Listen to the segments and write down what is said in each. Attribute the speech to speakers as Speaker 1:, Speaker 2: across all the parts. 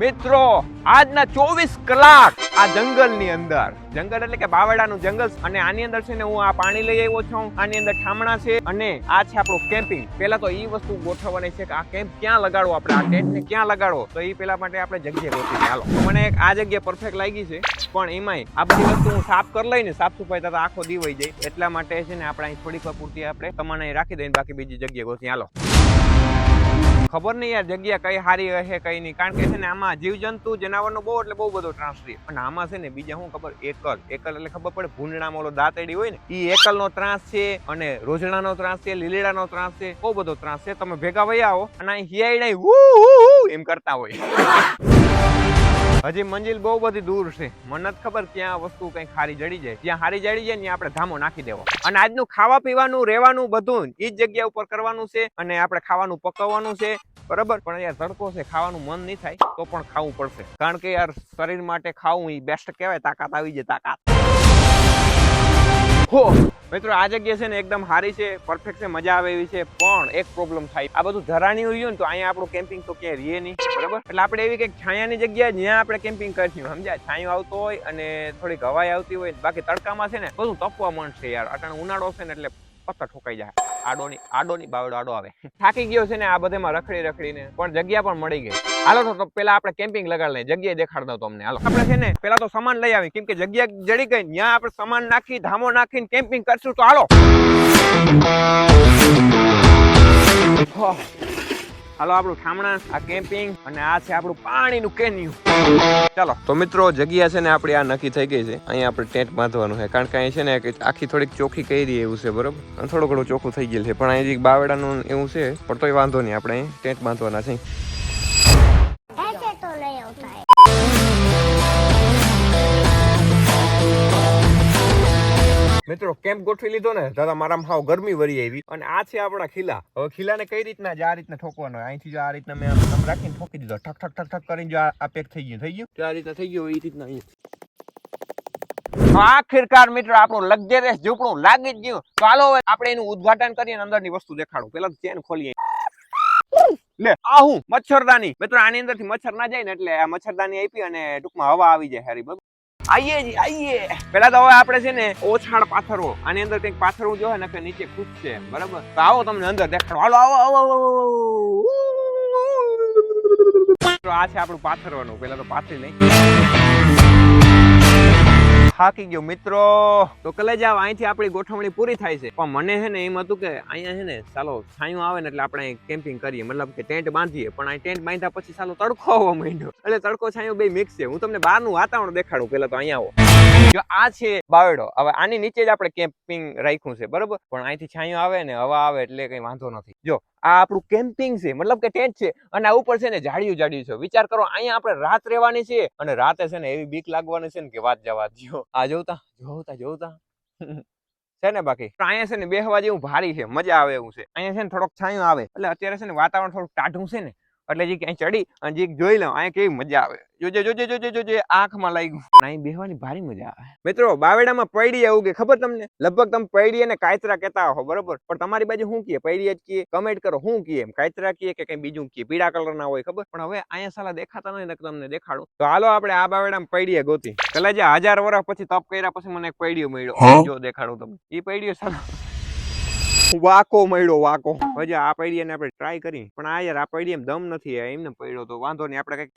Speaker 1: મિત્રો, આજના ચોવીસ કલાક આ જંગલની અંદર. જંગલ એટલે કે બાવડાનું જંગલ અને આની અંદર છે ને હું આ પાણી લઈ આવ્યો છું. આની અંદર ઠામણા છે અને આ છે આપણું કેમ્પિંગ પહેલા તો એ વસ્તુ ગોઠવવાની છે કે આ કેમ્પ ક્યાં લગાડવો આપણે? આ ટેન્ટને ક્યાં લગાડવો તો એ પેલા માટે આપણે જગ્યા ગોઠવી ચાલો મને એક આ જગ્યા પરફેક્ટ લાગી છે. પણ એમાંય આ બધી વસ્તુ હું સાફ કરી લઈને સાફ સફાઈ થતા આખો દીવાઈ જાય. એટલા માટે છે ને આપણે અહીં થોડીક વાર પૂરતી આપણે તમારે રાખી દઈને બાકી બીજી જગ્યા ગોઠવી હાલો. ખબર નહીં યાર, જગ્યા કઈ સારી હશે, કઈ નહીં. કારણ કે છે ને, આમાં જીવજંતુ, જનાવરનો બહુ, એટલે બહુ બધો ત્રાસ રહે પણ આમાં છે ને, બીજા શું ખબર? એકલ. એકલ એટલે ખબર પડે, ભૂંડણામાં ઓલો દાંતેડી હોય ને, ઈ એકલનો ત્રાસ છે અને રોજડાનો ત્રાસ છે, લીલીડાનો ત્રાસ છે, બહુ બધો ત્રાસ છે. તમે ભેગા વહી આવો અને હિયાઈ એમ કરતા હોય. હજી મંજિલ બહુ બધી દૂર છે. મને નથી ખબર ક્યાં વસ્તુ કઈ ખારી જડી જાય. જ્યાં હારી જડી જાય ત્યાં આપણે ધામો નાખી દેવો. અને આજનું ખાવા પીવાનું, રહેવાનું બધું એ જ જગ્યા ઉપર કરવાનું છે અને આપણે ખાવાનું પકવવાનું છે. બરાબર? પણ યાર તડકો છે, ખાવાનું મન નહીં થાય તો પણ ખાવું પડશે. કારણ કે યાર શરીર માટે ખાવું એ બેસ્ટ કહેવાય, તાકાત આવી જાય, તાકાત. હો. મિત્રો, આ જગ્યા છે ને એકદમ સારી છે પરફેક્ટ છે, મજા આવે એવી છે, પણ એક પ્રોબ્લેમ થાય. આ બધું ધરાણિયું રહ્યું ને તો અહીંયા આપણું કેમ્પિંગ તો ક્યાંય રહીએ નહીં, બરાબર? એટલે આપણે એવી કંઈક છાયાની જગ્યાએ જ્યાં આપણે કેમ્પિંગ કરશું, સમજ્યા? છાંયો આવતો હોય અને થોડીક હવાઈ આવતી હોય બાકી તડકામાં છે ને બધું તપવા માંડશે યાર. અટાણે ઉનાળો છે ને એટલે પત્તા ઠોકાઈ જાય. આડોની આડોની બાવડો આડો આવે. થાકી ગયો છે ને આ બધેમાં રખડી રખડીને, પણ જગ્યા પણ મળી ગઈ. હાલો તો- પેલા આપણે કેમ્પિંગ લગાડી જગ્યાએ દેખાડ દઉં તમને. હાલો. આપણે છે ને પેલા તો સામાન લઈ આવી કેમ કે જગ્યા જડી ગઈ ત્યાં આપણે સામાન નાખી, ધામો નાખીને કેમ્પિંગ કરશું તો હાલો. હાલો, આપણું ઠામણા, આ કેમ્પિંગ અને આ છે આપણું પાણીનું કેન્યુ ચાલો. તો મિત્રો, જગ્યા છે ને આપણી આ નક્કી થઈ ગઈ છે. અહીંયા આપણે ટેન્ટ બાંધવાનું છે. કારણ કે અહીં છે ને આખી થોડીક ચોખ્ખી કરી એવું છે, બરોબર? અને થોડું ઘણું ચોખ્ખું થઈ ગયેલ છે. પણ અહીં બાવડાનું એવું છે, પણ તોય વાંધો નહીં, આપણે અહીં ટેન્ટ બાંધવાના છે. મિત્રો કેમ્પ ગોઠવી લીધો ને દાદા મારામાં હાવ ગરમી વરી આવી. અને આ છે આપણા ખીલા. હવે ખીલાને કઈ રીતના જ આ રીતના ઠોકવાનો? અહીંથી જો આ રીતના મેં આમ રાખીને ઠોકી દીધો. ઠક ઠક ઠક ઠક કરીને જો આ પેક થઈ ગયું. થઈ ગયું? આ રીતના થઈ ગયું એ રીતના અહીંયા. આખિરકાર મિત્રો આપણું લક્ઝરિયસ ઝૂંપડું લાગી જ ગયું. ચાલો હવે આપણે એનું ઉદ્ઘાટન કરીને અંદરની વસ્તુ દેખાડું. પેલા ચેન ખોલીએ. લે આ હું મચ્છરદાની. મિત્રો આની અંદરથી મચ્છર ના જાય ને એટલે આ મચ્છરદાની આપી અને ટૂંકમાં હવા આવી જાય હારી. આઈએ જી આઈએ. પેલા તો હવે આપણે છે ને ઓછાણ પાથરવો. આની અંદર કંઈક પાથરવું જોઈએ ને કે નીચે છે બરાબર? તો આવો તમને અંદર દેખાડો. હાલો આવો આવો આવો, આ છે આપણું પાથરવાનું. પેલા તો પાથરી લઈ થાકી ગયો, મિત્રો. તો કલે જાવ અહીંથી આપણી ગોઠવણી પૂરી થાય છે. પણ મને હે ને એમ હતું કે અહીંયા હે ને, ચાલો, છાયું આવે ને એટલે આપણે કેમ્પિંગ કરીએ. મતલબ કે ટેન્ટ બાંધીએ. પણ અહીં ટેન્ટ બાંધ્યા પછી ચાલો તડકો આવવા માંડ્યો. એટલે તડકો, છાયું બે મિક્સ છે. હું તમને બહારનું વાતાવરણ દેખાડું. પેલા તો અહીંયા આવો. જો આ છે બાવડો હવે આની નીચે જ આપણે કેમ્પિંગ રાખ્યું છે. બરોબર? પણ અહીંથી છાયું આવે ને હવા આવે એટલે કઈ વાંધો નથી. જો આ આપણું કેમ્પિંગ છે, મતલબ કે ટેન્ટ છે, અને આ ઉપર છે ને જાડિયું જાડિયું છે. વિચાર કરો, અહીંયા આપણે રાત રહેવાની છે, અને રાતે છે ને એવી બીક લાગવાની છે ને કે વાત જવા દો આ જોતા જોતા જોતા છે ને બાકી? અહીંયા છે ને બેહવા જેવું ભારી છે, મજા આવે એવું છે. અહીંયા છે ને થોડોક છાંયો આવે, એટલે અત્યારે છે ને વાતાવરણ થોડુંક ટાઢું છે ને એટલે જે ક્યાંય ચડી અને જે જોઈ લઉં અહીંયા કેવી મજા આવે. જોજે જોજે જોજે જોજે આંખમાં લાગ્યું. અહીં બેહવાની ભારી મજા આવે. મિત્રો બાવેડામાં પૈડી આવું કે ખબર તમને? લગભગ તમે પૈડી અને કાયતરા કહેતા હો બરોબર? પણ તમારી બાજુ શું કહે પૈડી જ કહે કમેન્ટ કરો શું કીએ એમ? કાયતરા કહે કે કઈ બીજું કહે પીળા કલર ના હોય ખબર? પણ હવે અહીંયા સાલા દેખાતા નહીં નકર તમને દેખાડું. તો હાલો આપણે આ બાવેડામાં પૈડીએ ગોતી. પેલા જે હજાર વર્ષ પછી તપ કર્યા પછી મને એક પૈડીઓ મળ્યો. જો દેખાડું તમને. એ પૈડીઓ સાલા વાકો મળ્યો, વાકો. હજી આ પૈડીને આપણે ટ્રાય કરી. પણ આ યાર, આ પૈડી એમ દમ નથી એમને પડ્યો તો વાંધો નહીં, આપણે કંઈક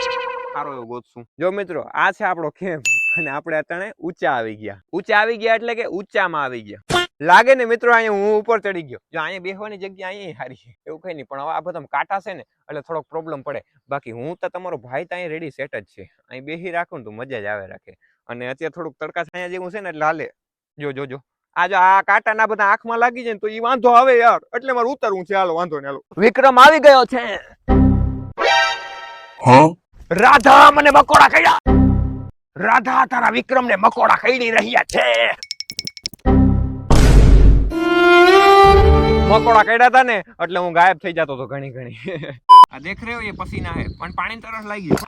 Speaker 1: સારો એવો ગોતશું. જો મિત્રો, આ છે આપણો ખેમ અને આપણે અત્યારે ઊંચા આવી ગયા. ઊંચા આવી ગયા એટલે કે ઊંચામાં આવી ગયા. લાગે ને મિત્રો, અહીંયા હું ઉપર ચડી ગયો. જો અહીંયા બેસવાની જગ્યા અહીંયા હારી છે. એવું કઈ નહીં, પણ હવે આ બધા કાંટા છે ને, એટલે થોડોક પ્રોબ્લેમ પડે. બાકી હું તો તમારો ભાઈ તો અહીંયા રેડી સેટ જ છે. અહીં બેસી રાખું ને તો મજા જ આવે રાખે. અને અત્યારે થોડુંક તડકા છાયા જેવું છે ને, એટલે હાલે. જો જો જો. આ જો આ કાંટાના બધા આંખમાં લાગી જાય તો ઈ વાંધો આવે યાર. એટલે મારે ઉતરવું છે. હાલો વાંધો ને હાલો. વિક્રમ આવી ગયો છે. રાધા મને મકોડા ખાયા રાધા તારા વિક્રમ ને મકોડા ખાઈ રહ્યા છે. મકોડા કર્યા હતા ને એટલે હું ગાયબ થઈ જતો હતો ઘણી ઘણી. આ દેખ રહ્યો એ પસીના હે, પણ પાણી તરસ લાગી ગયો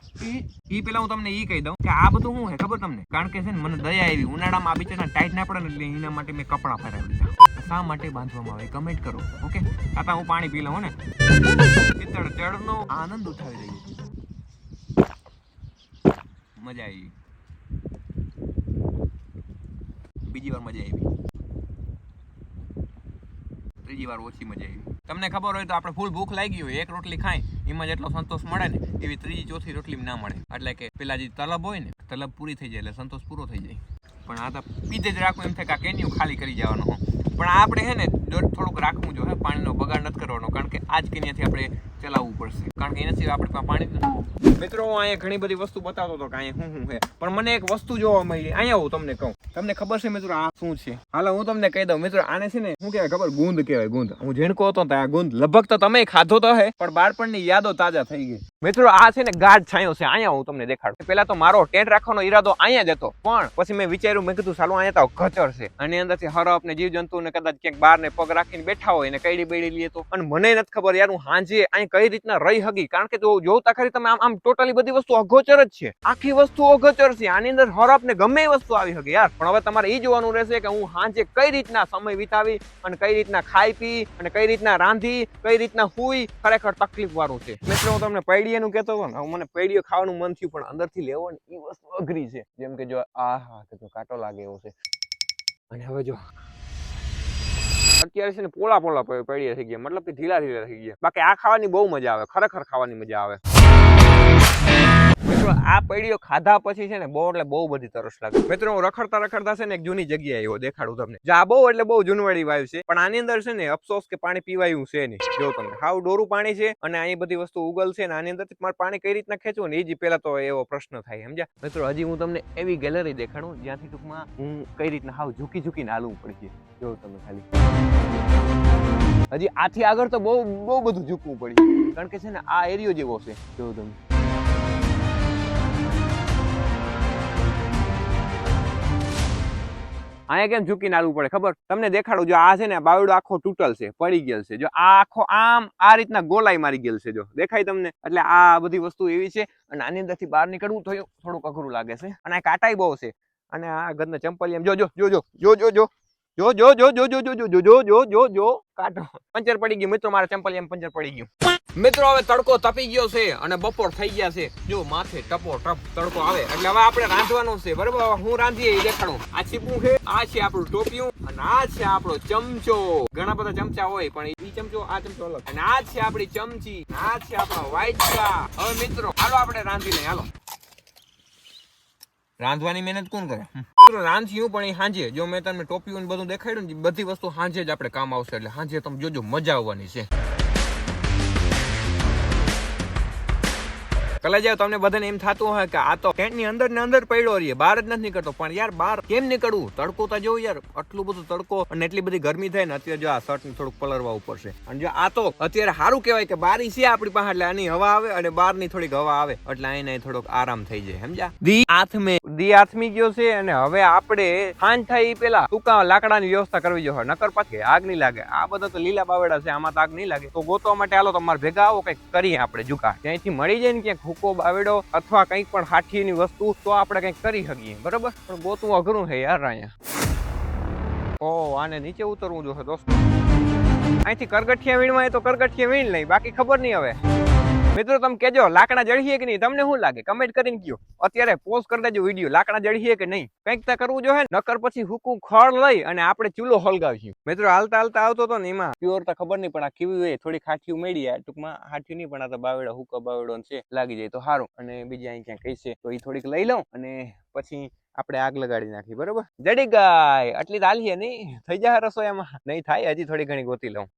Speaker 1: ઈ પેલા હું તમને ઈ કહી દઉં કે આ બધું શું હે, ખબર તમને? કારણ કે છે ને, મને દયા આવી. ઉનાળામાં આ બિચારા ટાઈટ ના પડે ને એટલે એના માટે મેં કપડાં પહેરાવી લીધા. શા માટે બાંધવામાં આવે કમેન્ટ કરો ઓકે આતા હું પાણી પી લઉં ને. ચિત્તળ ચડનો આનંદ ઉઠાવી રહ્યો મજા આવી. બીજી વાર મજા આવી. ત્રીજી વાર ઓછી મજા આવી. તમને ખબર હોય તો આપણે ફૂલ ભૂખ લાગી હોય, એક રોટલી ખાય એમાં જેટલો સંતોષ મળે ને એવી ત્રીજી ચોથી રોટલી ના મળે. એટલે કે પેલા જે તલબ હોય ને, તલબ પૂરી થઈ જાય એટલે સંતોષ પૂરો થઈ જાય. પણ આ તો પીધે જ રાખવું એમ થાય કે આ કેન્યું ખાલી કરી જવાનો હો. પણ આપણે હે ને થોડુંક રાખવું જોઈએ પાણીનો બગાડ નથી કરવાનો, કારણ કે આજ કેન્યાથી આપણે ચલાવવું પડશે. કારણ કે એના સિવાય આપણે પાણી મિત્રો, હું અહીંયા ઘણી બધી વસ્તુ બતાવતો હતો કે અહીંયા શું શું છે પણ મને એક વસ્તુ જોવા મળી. અહીંયા હું તમને કહું. તમને ખબર છે મિત્રો આ શું છે? હાલો, હું તમને કહી દઉં. મિત્રો, આને છે ને, શું કહેવાય ખબર? ગુંદ કહેવાય, ગુંદ. હું ઝીણકો હતો તો આ ગુંદ લગભગ તો તમે ખાધો તો હે, પણ બાળપણની યાદો તાજા થઈ ગઈ. મિત્રો, આ છે ને ગાઢ છાંયો છે. અહીંયા હું તમને દેખાડું. પેલા તો મારો ટેન્ટ રાખવાનો ઈરાદો અહીંયા જ હતો. પણ પછી મેં વિચાર્યું, મેં કીધું ચાલો અહીંયા તો ગચર છે. અને અંદરથી હરફ ને જીવજંતુ ને કદાચ ક્યાંક બાર ને પગ રાખીને બેઠા હોય ને કઈડી બેડી લઈએ તો. અને મને નથી ખબર યાર, હું હાંજે અહીં કઈ રીતના રહી હગી. કારણ કે જોતા ખરી તમે, આમ આમ ટોટલી બધી વસ્તુ અગોચર જ છે. આખી વસ્તુ અગોચર છે. આની અંદર હરફ ને ગમે વસ્તુ આવી હગી યાર. પણ હવે તમારે એ જોવાનું રહેશે કે હું હાંજે કઈ રીતના સમય વિતાવી અને કઈ રીતના ખાઈ પી અને કઈ રીતના રાંધી, કઈ રીતના હુઈ, ખરેખર તકલીફ વાળું છે. મિત્રો, હું તમને પૈડીયાનું કહેતો હતો ને, હું મને પૈડીયો ખાવાનું મન થયું, પણ અંદરથી લેવો ને એ વસ્તુ અઘરી છે. જેમ કે જો આ હા કે જો કાંટો લાગે એવો છે. અને હવે જો, અત્યારે છે ને પોળા પોળા પૈડિયા થઈ ગયા, મતલબ કે ઢીલા ઢીલા થઈ ગયા. બાકી આ ખાવાની બહુ મજા આવે, ખરેખર ખાવાની મજા આવે. મિત્રો, આ પડીઓ ખાધા પછી છે ને બહુ એટલે બહુ બધી તરસ લાગે. મિત્રો, હું રખડતા રખડતા છે ને એક જૂની જગ્યાએ એવો દેખાડું તમને. જે આ બહુ એટલે બહુ જૂનવાળી વાયુ છે, પણ આની અંદર છે ને અફસોસ કે પાણી પીવાયું છે નહીં. જો તમને હાવ ડોરું પાણી છે અને અહીં બધી વસ્તુ ઉગલ છે ને આની અંદરથી મારે પાણી કઈ રીતના ખેંચવું ને એ જ પેલા તો એવો પ્રશ્ન થાય, સમજ્યા? મિત્રો, હજી હું તમને એવી ગેલેરી દેખાડું, જ્યાંથી ટૂંકમાં હું કઈ રીતના હાવ ઝૂકી ઝૂકીને હાલવું પડશે જો તમે ખાલી. હજી આથી આગળ તો બહુ બહુ બધું ઝૂકવું પડ્યું. કારણ કે છે ને આ એરિયો જેવો છે. જો તમે. અહીંયા કેમ ઝૂકીને હાલવું પડે, ખબર? તમને દેખાડું, જો આ છે ને બાવડો આખો તૂટલ છે, પડી ગયેલ છે. જો આ આખો આમ આ રીતના ગોલાઈ મારી ગયેલ છે, જો. દેખાય તમને? એટલે આ બધી વસ્તુ એવી છે. અને આની અંદરથી બહાર નીકળવું થયું થોડુંક અઘરું લાગે છે. અને આ કાંટાઈ બહુ છે. અને આ ગંદના ચંપલી એમ જો જો જો જો જો જો. જો જો જો જો જો જો જો જો જો જો જો જો કાંટો પંચર પડી ગયું મિત્રો મારા ચંપલ એમ પંચર પડી ગયું મિત્રો હવે તડકો તપી ગયો છે અને બપોર થઈ ગયા છે જો માથે ટપો ટપ તડકો આવે એટલે હવે આપણે રાંધવાનું છે બરોબર હું રાંધીએ એ દેખાડું આ છીપું છે આ છે આપણું ટોપિયું અને આ છે આપણો ચમચો ઘણા બધા ચમચા હોય પણ એ ચમચો આ ચમચો અલગ અને આ છે આપણી ચમચી આ છે આપણો વાઇટકા હવે મિત્રો હાલો આપણે રાંધી લઈએ હાલો રાંધવાની મહેનત કોણ કરે? રાંધ્યું પણ એ હાંજે. જો મેં તમને ટોપિયું ને બધું દેખાડ્યું ને બધી વસ્તુ હાંજે જ આપણે કામ આવશે. એટલે હાંજે તમે જોજો મજા આવવાની છે. કલેજાઓ તમને બધાને એમ થતું હોય કે આ તો ટેન્ટની અંદર ને અંદર પડ્યો રહીએ, બહાર જ નથી નીકળતો. પણ યાર, બહાર કેમ નીકળવું? તડકો તો જોવું યાર, આટલું બધું તડકો અને એટલી બધી ગરમી થાય ને, અત્યારે જો આ શર્ટ ને થોડુંક પલરવા ઉપર છે. અને જો આ તો અત્યારે સારું કહેવાય કે બારી છે આપણી પાસે, એટલે આની હવા આવે અને બહારની થોડીક હવા આવે, એટલે આઈને થોડોક આરામ થઈ જાય સમજા દી આથમે દી આથમી ગયો છે અને હવે આપણે સાંજ થાય એ પેલા. ટૂંકા લાકડાની વ્યવસ્થા કરવી જોઈએ, નકર પાછી આગ નહીં લાગે. આ બધા તો લીલા બાવેડા છે, આમાં તો આગ નહીં લાગે. તો ગોતવા માટે હાલો તમારે ભેગા આવો, કંઈક કરીએ આપણે જુકા ત્યાંથી મળી જાય ને ક્યાંક હુકો બાવેડો અથવા કંઈક પણ હાથીની વસ્તુ, તો આપણે કંઈક કરી શકીએ. બરોબર? પણ ગોતવું અઘરું છે યાર અહીંયા. ઓ, આને નીચે ઉતરવું જોશે, દોસ્તો. અહીંથી કરગઠિયા વીણમાં એ તો કરગઠિયા વીણ લઈ, બાકી ખબર નહીં હવે. મિત્રો, તમે કેજો લાકડા જળીએ કે નહીં? તમને શું લાગે? કમેન્ટ કરીને કયો. અત્યારે પોઝ કરી દેજો વીડિયો લાકડા જળીએ કે નહીં? કંઈક તો કરવું જોઈએ નકર પછી હુકું ખળ લઈ અને આપણે ચૂલો હળગાવીશું મિત્રો, હાલતા હાલતા આવતો હતો ને એમાં. પ્યોર તો ખબર નહીં, પણ આ કેવી હોય, થોડી ખાઠીયું મળી આ ટૂંકમાં. હાઠ્યું નહીં, પણ આ તો બાવેડો હુકા બાવેડો છે, લાગી જાય તો સારું. અને બીજી અહીં ક્યાંક કઈ તો એ થોડીક લઈ લઉં અને પછી આપણે આગ લગાડી નાખી બરોબર? જડી ગાય. આટલી તાલીએ નહીં. થઈ જાય રસોઈમાં નહીં થાય, હજી થોડી ઘણી ગોતી લઉં.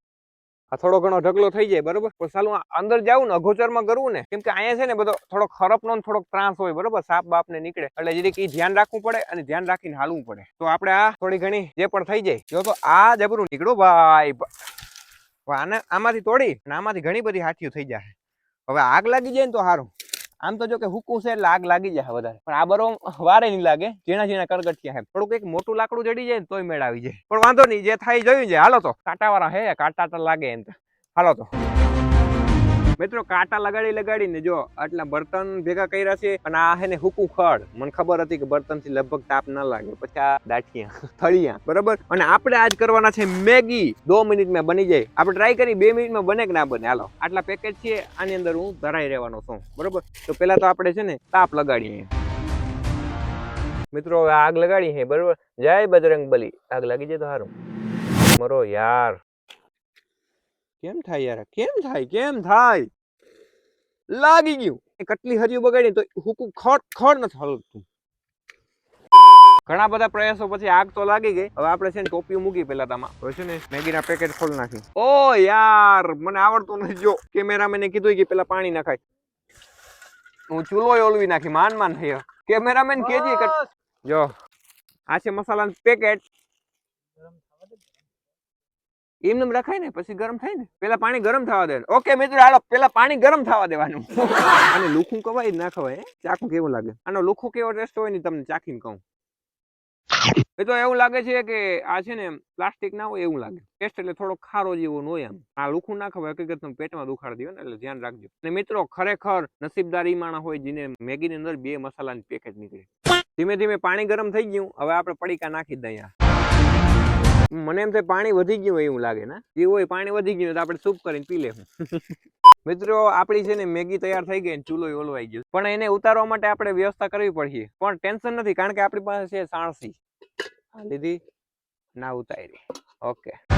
Speaker 1: આ થોડો ઘણો ઢગલો થઈ જાય, બરોબર? પણ સાલું અંદર જાવું ને અગોચરમાં કરવું ને, કેમ કે અહીંયા છે ને બધો થોડોક ખરપનો થોડોક ત્રાસ હોય, બરોબર? સાપ બાપ ને નીકળે. એટલે જરીક એ ધ્યાન રાખવું પડે અને ધ્યાન રાખીને હાલવું પડે. તો આપણે આ થોડી ઘણી જે પણ થઈ જાય, જો તો આ જબરું નીકળ્યું ભાઈ. આને, આમાંથી તોડી અને આમાંથી ઘણી બધી હાથીઓ થઈ જાય હવે આગ લાગી જાય ને તો સારું આમ તો જો કે હુકું છે એટલે આગ લાગી જાય વધારે. પણ આ બરો વારે નહીં લાગે, ઝીણા ઝીણા કરગઠિયા હે થોડુંક એક મોટું લાકડું જડી જાય ને તોય મેળ આવી જાય. પણ વાંધો નહીં, જે થાય જોયું છે. હાલો તો. કાંટાવાળા હે, કાંટા લાગે એમ હાલો તો. મિત્રો, કાંટા લગાડી લગાડીને જો, આટલા બર્તન ભેગા કર્યા છે અને આ હે ને હુકું ખડ. મને ખબર હતી કે બર્તનથી લગભગ તાપ ના લાગે. પછી આ દાઠિયા, થળિયા, બરાબર? અને આપણે આજ કરવાના છે મેગી. દો મિનિટમાં બની જાય. આપણે ટ્રાય કરી, બે મિનિટમાં બને કે ના બને? હાલો. આટલા પેકેટ છે, આની અંદર હું ધરાઈ રહેવાનો છું. બરાબર? તો પેલા તો આપણે છે ને તાપ લગાડીએ. મિત્રો, હવે આગ લગાડી હે બરોબર? જય બજરંગ બલી આગ લાગી જાય તો સારું મરો યાર. કેમ થાય યાર? કેમ થાય? કેમ થાય? લાગી ગયું. એ કટલી હરિયું બગાડી તો હુકું ખડ ખડ નથી હલતું. ઘણા બધા પ્રયાસો પછી આગ તો લાગી ગઈ. હવે આપણે છે ને ટોપીઓ મૂકી પેલા તામાં હવે છે ને મેગીના પેકેટ ખોલ નાખી ઓ યાર મને આવડતું નથી. જો કેમેરામેને કીધું કે પેલા પાણી નાખાય. હું ચૂલો ઓલવી નાખી. માન માન થઈ કેમેરામેન કેજી જો. આ છે મસાલાનું પેકેટ એમને રખાય ને પછી ગરમ થાય ને પેલા પાણી ગરમ થવા દે. ઓકે મિત્રો હાલો પેલા પાણી ગરમ થવા દેવાનું. અને લુખું કવાય ના ખવાય ચાકું ચાખું કેવું લાગે? આનો લુખું કેવો ટેસ્ટ હોય ને તમને ચાખીને કહું. એ તો એવું લાગે છે કે આ છે ને પ્લાસ્ટિક ના હોય એવું લાગે. ટેસ્ટ એટલે થોડો ખારો જેવો ન હોય આમ આ લુખું ના ખવાય હકીકત પેટમાં દુખાડી દો ને એટલે ધ્યાન રાખજો. અને મિત્રો ખરેખર નસીબદાર ઈ માણસ હોય જેને મેગીની અંદર બે મસાલાની પેકેટ નીકળે. ધીમે ધીમે પાણી ગરમ થઈ ગયું હવે આપણે પડીકા નાખી દઈએ. મને એમ થાય પાણી વધી ગયું હોય એવું લાગે ને? એ હોય પાણી વધી ગયું તો આપણે સૂપ કરીને પી લેવું. મિત્રો આપણી છે ને મેગી તૈયાર થઈ ગઈ ને ચૂલો ઓલવાઈ ગયો. પણ એને ઉતારવા માટે આપણે વ્યવસ્થા કરવી પડશે. પણ ટેન્શન નથી કારણ કે આપણી પાસે છે સાણસી. લીધી ના ઉતારી. ઓકે.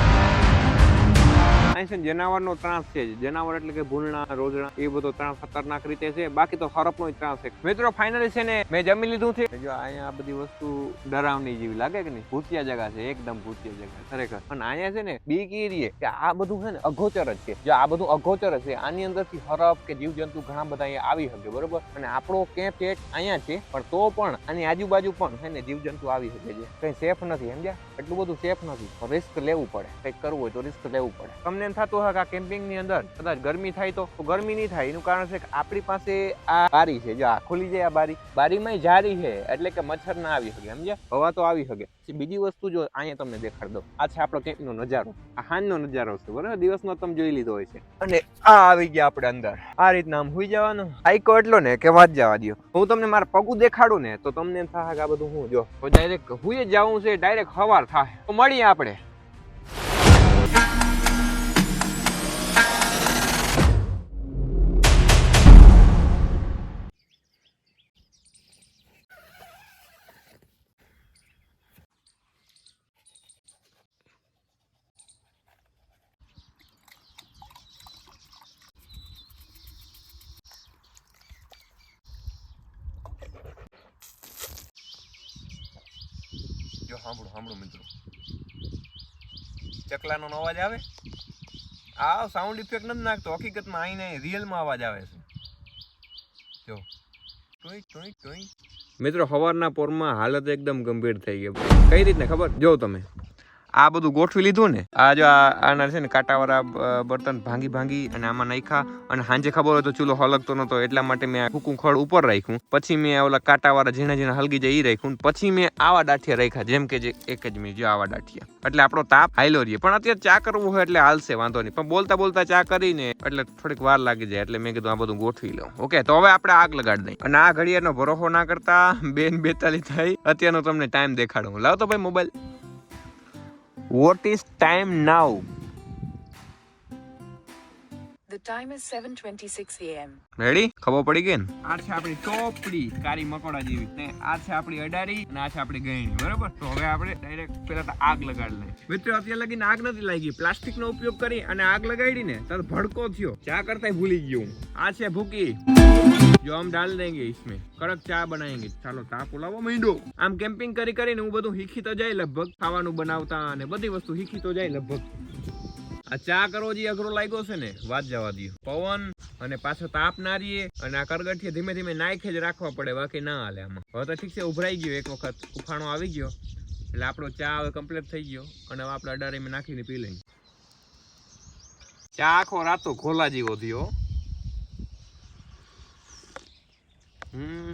Speaker 1: અહીં છે જનાવરનો ત્રાસ છે. જનાવર એટલે કે ભૂલણા રોજણા એ બધો ત્રાસ ખતરનાક રીતે છે. બાકી તો હરપનો ત્રાસ છે. મિત્રો ફાઇનલી છે ને મેં જમી લીધું છે. જો અહીંયા આ બધી વસ્તુ ડરાવની જેવી લાગે કે નહીં? ભૂતિયા જગા છે, એકદમ ભૂતિયા જગા, ખરેખર. અને અહીંયા છે ને બીક એ કે આ બધું છે ને અગોચર જ છે. જો આ બધું અગોચર છે, આની અંદરથી હરપ કે જીવજંતુ ઘણા બધા અહીંયા આવી શકે, બરોબર? અને આપણો કેમ્પ છે, અહીંયા છે, પણ તો પણ આની આજુબાજુ પણ છે ને જીવજંતુ આવી શકે છે. કંઈ સેફ નથી, સમજ્યા? એટલું બધું સેફ નથી. રિસ્ક લેવું પડે. કંઈક કરવું હોય તો રિસ્ક લેવું પડે. તમને એમ થતું હોય કે આ કેમ્પિંગની અંદર કદાચ ગરમી થાય તો ગરમી નહીં થાય. એનું કારણ છે કે આપણી પાસે આ બારી છે. જો આ ખુલી જાય આ બારી બારીમાં જારી છે એટલે કે મચ્છર ના આવી શકે, સમજ્યા? હવા તો આવી શકે. બીજી વસ્તુ જો અહીંયા તમને દેખાડ દઉં. આ છે આપણો કેમ્પનો નજારો. આ હાંજનો નજારો છે, બરાબર? દિવસનો તમે જોઈ લીધો હોય છે. અને આ આવી ગયા આપણે અંદર. આ રીતના આમ હુઈ જવાનું. આઈકો એટલો ને કે વાત જવા દો હું તમને મારા પગું દેખાડું ને, તો તમને એમ થાય કે આ બધું હું, જો. ડાયરેક્ટ જ જવું છે ડાયરેક્ટ હવાર થાય. તો મળીએ આપણે. જો સાંભળો સાંભળો મિત્રો. ચકલાનો અવાજ આવે? આ સાઉન્ડ ઇફેક્ટ નથી નાખતો, હકીકતમાં આઈને રિયલમાં અવાજ આવે છે. જો. ટોઈ ટોઈ ટોઈ મિત્રો સવારના પોરમાં હાલત એકદમ ગંભીર થઈ ગઈ. કઈ રીતને ખબર? જો તમે. આ બધું ગોઠવી લીધું ને, આ જો આના છે ને કાંટાવાળા બર્તન ભાંગી ભાંગી અને આમાં નાખ્યા અને સાંજે ખબર હોય તો ચૂલો હલકતો નતો એટલા માટે મેં કુકું ખડ ઉપર રાખ્યું. પછી મેં ઓલા કાંટાવાળા ઝીણા ઝીણા હલગી જાય એ રાખ્યું પછી મેં આવા દાઠિયા રાખ્યા, જેમ કે જે એક જ મિનિટ જો આવા દાઠિયા. એટલે આપણો તાપ હાઈલો રહીએ પણ અત્યારે ચા કરવું હોય એટલે હાલશે, વાંધો નહીં. પણ બોલતા બોલતા ચા કરીને એટલે થોડીક વાર લાગી જાય, એટલે મેં કીધું આ બધું ગોઠવી લઉં. ઓકે, તો હવે આપણે આગ લગાડી દઈએ. અને આ ઘડિયાળનો ભરોસો ના કરતા બેન બેતાલી થઈ. અત્યારનો તમને ટાઈમ દેખાડું. લાવ તો ભાઈ mobile. What is time now?
Speaker 2: The time is 7:26 a.m.
Speaker 1: Ready ખબર પડી ગઈ ને આ છે આપણી ટોપડી કારી મકોડા જેવી ને આ છે આપણી અડારી અને આ છે આપણી ગયણી બરાબર તો હવે આપણે ડાયરેક્ટ પેલા તો આગ લગાડી લઈએ મિત્રો અત્યારે લગીને આગ નથી લાગી પ્લાસ્ટિક નો ઉપયોગ કરી અને આગ લગાડી ને તરત ભડકો થયો ચા કરતા ભૂલી ગયો હું આ છે ભૂકી જો हम डाल देंगे इसमें કડક ચા બનાવેંગે ચાલો ચા પુલાવો માંડો આમ કેમ્પિંગ કરી કરીને હું બધું શીખી તો જાય લગભગ ખાવાનું બનાવતા અને બધી વસ્તુ શીખી તો જાય લગભગ આ ચા કરવો જે અઘરો લાગ્યો છે ને, વાત જવા દો પવન અને પાછો તાપ ના રહીએ અને આ કરગઠિયા ધીમે ધીમે નાખે જ રાખવા પડે, બાકી ના હાલે આમાં. હવે તો ઠીક છે, ઉભરાઈ ગયો એક વખત, ઉફાણો આવી ગયો. એટલે આપણો ચા હવે કમ્પ્લીટ થઈ ગયો અને હવે આપણે અડારીમાં નાખીને પી લઈએ. ચા આખો રાતો ખોલા જેવો થયો હમ.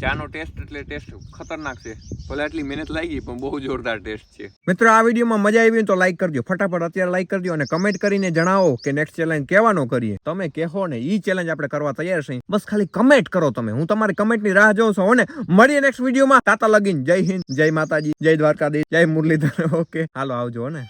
Speaker 1: ચાનો ટેસ્ટ એટલે ટેસ્ટ ખતરનાક છે. ભલે આટલી મહેનત લાગી, પણ બહુ જોરદાર ટેસ્ટ છે. મિત્રો, આ વિડીયોમાં મજા આવી તો લાઈક કરજો. ફટાફટ અત્યારે લાઈક કરજો અને કમેન્ટ કરીને જણાવો કે નેક્સ્ટ ચેલેન્જ કેવાનો કરીએ. તમે કહો ને, ઈ ચેલેન્જ આપણે કરવા તૈયાર છીએ. બસ ખાલી કમેન્ટ કરો તમે. હું તમારી કમેન્ટની રાહ જોઉં છું. અને મળીએ નેક્સ્ટ વિડીયોમાં તાતા લગીન. જય હિન્દ, જય માતાજી, જય દ્વારકાધીશ, જય મુરલીધર. ઓકે હાલો, આવજો ને.